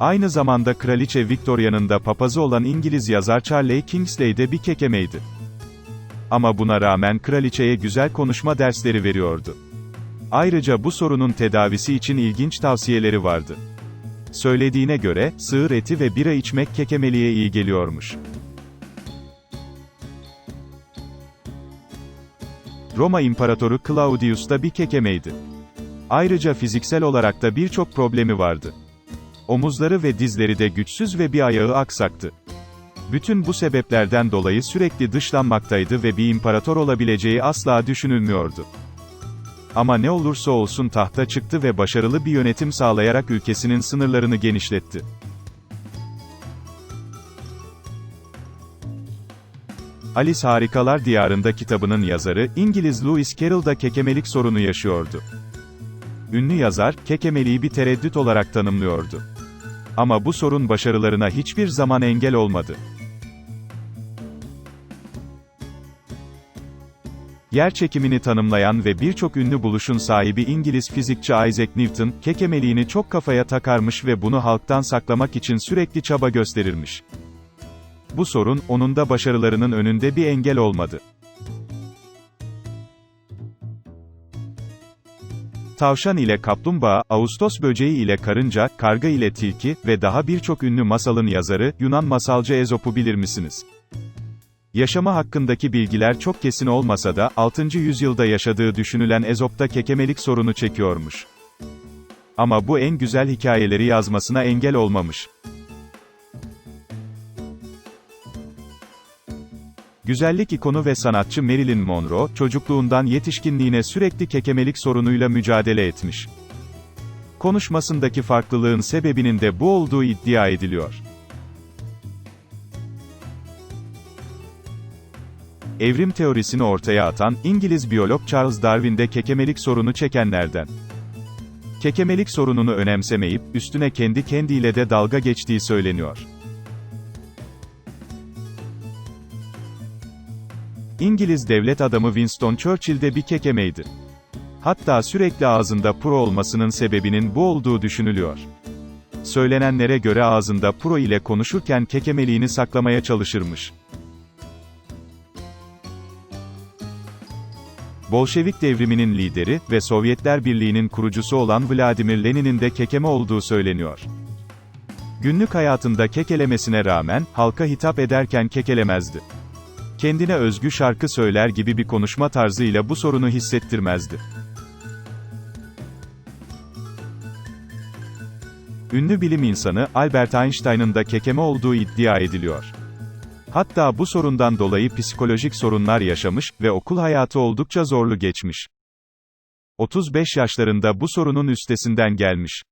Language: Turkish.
Aynı zamanda Kraliçe Victoria'nın da papazı olan İngiliz yazar Charley Kingsley de bir kekemeydi. Ama buna rağmen kraliçeye güzel konuşma dersleri veriyordu. Ayrıca bu sorunun tedavisi için ilginç tavsiyeleri vardı. Söylediğine göre, sığır eti ve bira içmek kekemeliğe iyi geliyormuş. Roma İmparatoru Claudius da bir kekemeydi. Ayrıca fiziksel olarak da birçok problemi vardı. Omuzları ve dizleri de güçsüz ve bir ayağı aksaktı. Bütün bu sebeplerden dolayı sürekli dışlanmaktaydı ve bir imparator olabileceği asla düşünülmüyordu. Ama ne olursa olsun tahta çıktı ve başarılı bir yönetim sağlayarak ülkesinin sınırlarını genişletti. Alice Harikalar Diyarında kitabının yazarı, İngiliz Lewis Carroll da kekemelik sorunu yaşıyordu. Ünlü yazar, kekemeliği bir tereddüt olarak tanımlıyordu. Ama bu sorun başarılarına hiçbir zaman engel olmadı. Yer çekimini tanımlayan ve birçok ünlü buluşun sahibi İngiliz fizikçi Isaac Newton, kekemeliğini çok kafaya takarmış ve bunu halktan saklamak için sürekli çaba gösterirmiş. Bu sorun, onun da başarılarının önünde bir engel olmadı. Tavşan ile kaplumbağa, Ağustos böceği ile karınca, karga ile tilki ve daha birçok ünlü masalın yazarı, Yunan masalcı Ezop'u bilir misiniz? Yaşama hakkındaki bilgiler çok kesin olmasa da, 6. yüzyılda yaşadığı düşünülen Ezop'ta kekemelik sorunu çekiyormuş. Ama bu en güzel hikayeleri yazmasına engel olmamış. Güzellik ikonu ve sanatçı Marilyn Monroe, çocukluğundan yetişkinliğine sürekli kekemelik sorunuyla mücadele etmiş. Konuşmasındaki farklılığın sebebinin de bu olduğu iddia ediliyor. Evrim teorisini ortaya atan, İngiliz biyolog Charles Darwin de kekemelik sorunu çekenlerden. Kekemelik sorununu önemsemeyip, üstüne kendi kendiyle de dalga geçtiği söyleniyor. İngiliz devlet adamı Winston Churchill de bir kekemeydi. Hatta sürekli ağzında pro olmasının sebebinin bu olduğu düşünülüyor. Söylenenlere göre ağzında pro ile konuşurken kekemeliğini saklamaya çalışırmış. Bolşevik devriminin lideri ve Sovyetler Birliği'nin kurucusu olan Vladimir Lenin'in de kekeme olduğu söyleniyor. Günlük hayatında kekelemesine rağmen, halka hitap ederken kekelemezdi. Kendine özgü şarkı söyler gibi bir konuşma tarzıyla bu sorunu hissettirmezdi. Ünlü bilim insanı, Albert Einstein'ın da kekeme olduğu iddia ediliyor. Hatta bu sorundan dolayı psikolojik sorunlar yaşamış ve okul hayatı oldukça zorlu geçmiş. 35 yaşlarında bu sorunun üstesinden gelmiş.